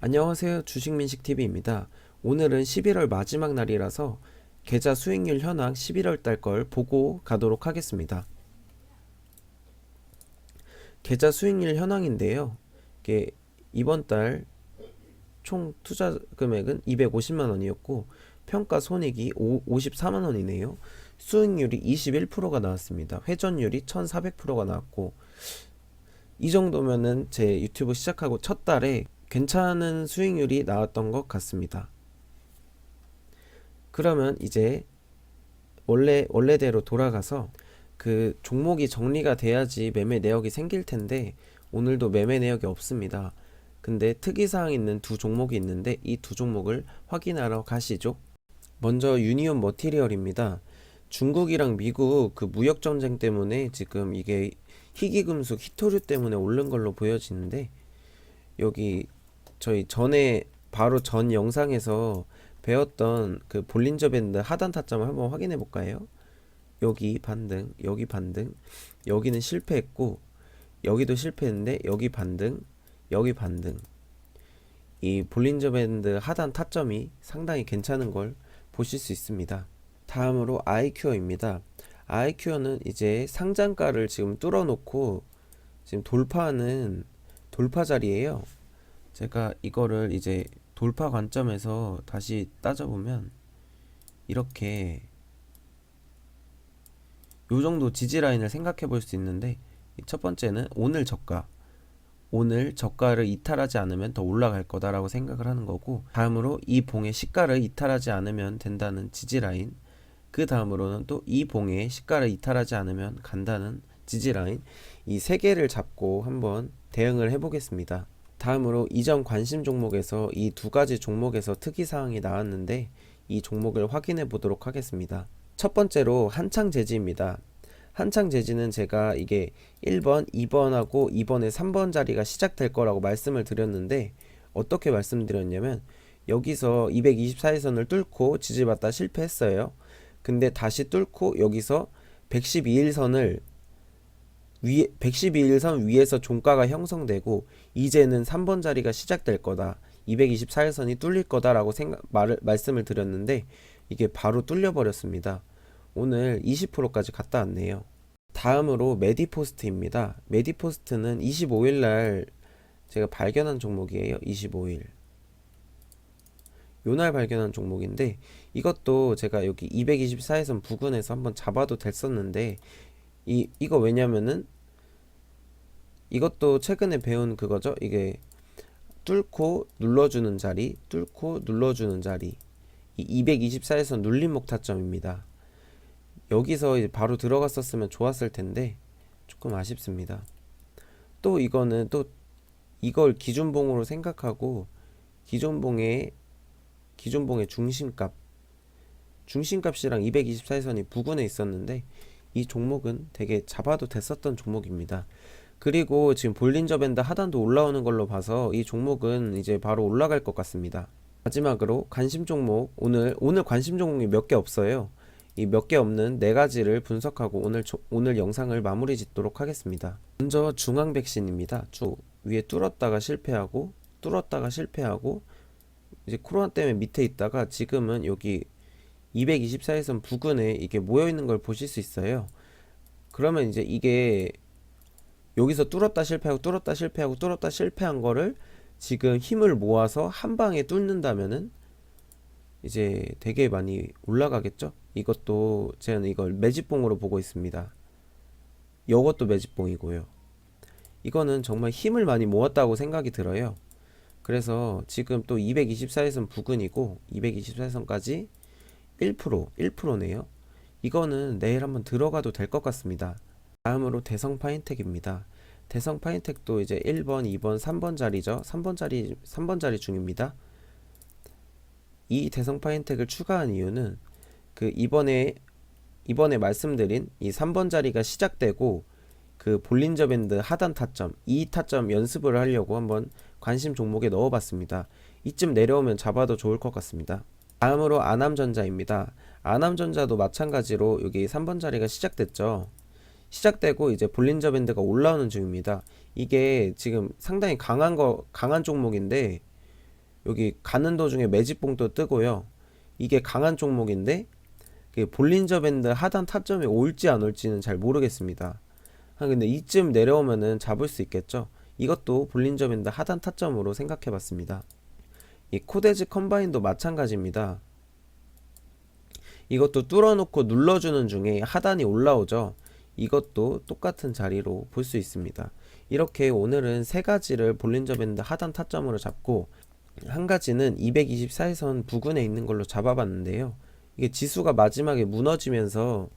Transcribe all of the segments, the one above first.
안녕하세요. 주식민식TV입니다. 오늘은 11월 마지막 날이라서 계좌 수익률 현황 11월 달 걸 보고 가도록 하겠습니다. 계좌 수익률 현황인데요. 이게 이번 달 총 투자 금액은 250만 원이었고 평가 손익이 54만 원이네요. 수익률이 21%가 나왔습니다. 회전율이 1400%가 나왔고 이 정도면은 제 유튜브 시작하고 첫 달에 괜찮은 수익률이 나왔던 것 같습니다. 그러면 이제 원래 원래대로 돌아가서 그 종목이 정리가 돼야지 매매 내역이 생길 텐데 오늘도 매매 내역이 없습니다. 근데 특이사항 있는 두 종목이 있는데 이 두 종목을 확인하러 가시죠. 먼저 유니온 머티리얼입니다. 중국이랑 미국 그 무역 전쟁 때문에 지금 이게 희귀금속 히토류 때문에 오른 걸로 보여지는데 여기 저희 전에 바로 전 영상에서 배웠던 그 볼린저 밴드 하단 타점을 한번 확인해 볼까요? 여기 반등, 여기 반등, 여기는 실패했고 여기도 실패했는데 여기 반등, 여기 반등. 이 볼린저 밴드 하단 타점이 상당히 괜찮은 걸 보실 수 있습니다. 다음으로 아이큐어입니다. 아이큐어는 이제 상장가를 지금 뚫어놓고 지금 돌파하는 돌파 자리예요. 제가 이거를 이제 돌파 관점에서 다시 따져보면 이렇게 요 정도 지지 라인을 생각해 볼 수 있는데 이첫 번째는 오늘 저가 오늘 저가를 이탈하지 않으면 더 올라갈 거다라고 생각을 하는 거고 다음으로 이 봉의 시가를 이탈하지 않으면 된다는 지지 라인 그 다음으로는 또 이 봉의 시가를 이탈하지 않으면 간다는 지지 라인 이 세 개를 잡고 한번 대응을 해보겠습니다. 다음으로 이전 관심 종목에서 이 두 가지 종목에서 특이 사항이 나왔는데 이 종목을 확인해 보도록 하겠습니다. 첫 번째로 한창 제지입니다. 한창 제지는 제가 이게 1번, 2번하고 2번에 3번 자리가 시작될 거라고 말씀을 드렸는데 어떻게 말씀드렸냐면 여기서 224일선을 뚫고 지지받다 실패했어요. 근데 다시 뚫고 여기서 112일선을 위 112일선 위에서 종가가 형성되고 이제는 3번 자리가 시작될 거다. 224일선이 뚫릴 거다라고 생각 말을 말씀을 드렸는데 이게 바로 뚫려 버렸습니다. 오늘 20%까지 갔다 왔네요. 다음으로 메디포스트입니다. 메디포스트는 25일 날 제가 발견한 종목이에요. 25일. 요날 발견한 종목인데 이것도 제가 여기 224에선 부근에서 한번 잡아도 됐었는데 이 이거 왜냐면은 이것도 최근에 배운 그거죠. 이게 뚫고 눌러주는 자리, 뚫고 눌러주는 자리. 이 224에서 눌림목 타점입니다. 여기서 바로 들어갔었으면 좋았을 텐데 조금 아쉽습니다. 또 이거는 또 이걸 기준봉으로 생각하고 기존봉의 기존 봉의 중심값 중심값이랑 224일선이 부근에 있었는데 이 종목은 되게 잡아도 됐었던 종목입니다. 그리고 지금 볼린저 밴드 하단도 올라오는 걸로 봐서 이 종목은 이제 바로 올라갈 것 같습니다. 마지막으로 관심 종목 오늘 오늘 관심 종목이 몇 개 없어요. 이 몇 개 없는 네 가지를 분석하고 오늘 조- 오늘 영상을 마무리 짓도록 하겠습니다. 먼저 중앙 백신입니다. 쭉 위에 뚫었다가 실패하고 뚫었다가 실패하고 이제 코로나 때문에 밑에 있다가 지금은 여기 224일선 부근에 이게 모여 있는 걸 보실 수 있어요. 그러면 이제 이게 여기서 뚫었다 실패하고 뚫었다 실패하고 뚫었다 실패한 거를 지금 힘을 모아서 한 방에 뚫는다면은 이제 되게 많이 올라가겠죠? 이것도 저는 이걸 매집봉으로 보고 있습니다. 이것도 매집봉이고요. 이거는 정말 힘을 많이 모았다고 생각이 들어요. 그래서 지금 또 224에선 부근이고 224선까지 1% 1%네요. 이거는 내일 한번 들어가도 될 것 같습니다. 다음으로 대성 파인텍입니다. 대성 파인텍도 이제 1번, 2번, 3번 자리죠. 3번 자리 3번 자리 중입니다. 이 대성 파인텍을 추가한 이유는 그 이번에 이번에 말씀드린 이 3번 자리가 시작되고 그 볼린저 밴드 하단 타점 이 타점 연습을 하려고 한번 관심 종목에 넣어봤습니다. 이쯤 내려오면 잡아도 좋을 것 같습니다. 다음으로 아남전자입니다. 아남전자도 마찬가지로 여기 3번 자리가 시작됐죠. 시작되고 이제 볼린저 밴드가 올라오는 중입니다. 이게 지금 상당히 강한 거 강한 종목인데 여기 가는 도중에 매집봉도 뜨고요. 이게 강한 종목인데 그 볼린저 밴드 하단 타점이 올지 안 올지는 잘 모르겠습니다. 아, 근데 이쯤 내려오면은 잡을 수 있겠죠. 이것도 볼린저 밴드 하단 타점으로 생각해 봤습니다. 이 코데즈 컴바인도 마찬가지입니다. 이것도 뚫어놓고 눌러주는 중에 하단이 올라오죠. 이것도 똑같은 자리로 볼 수 있습니다. 이렇게 오늘은 세 가지를 볼린저 밴드 하단 타점으로 잡고 한 가지는 224일선 부근에 있는 걸로 잡아봤는데요. 이게 지수가 마지막에 무너지면서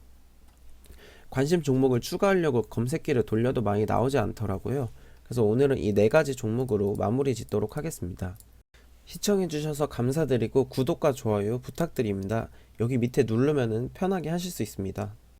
관심 종목을 추가하려고 검색기를 돌려도 많이 나오지 않더라고요. 그래서 오늘은 이 네 가지 종목으로 마무리 짓도록 하겠습니다. 시청해주셔서 감사드리고 구독과 좋아요 부탁드립니다. 여기 밑에 누르면은 편하게 하실 수 있습니다.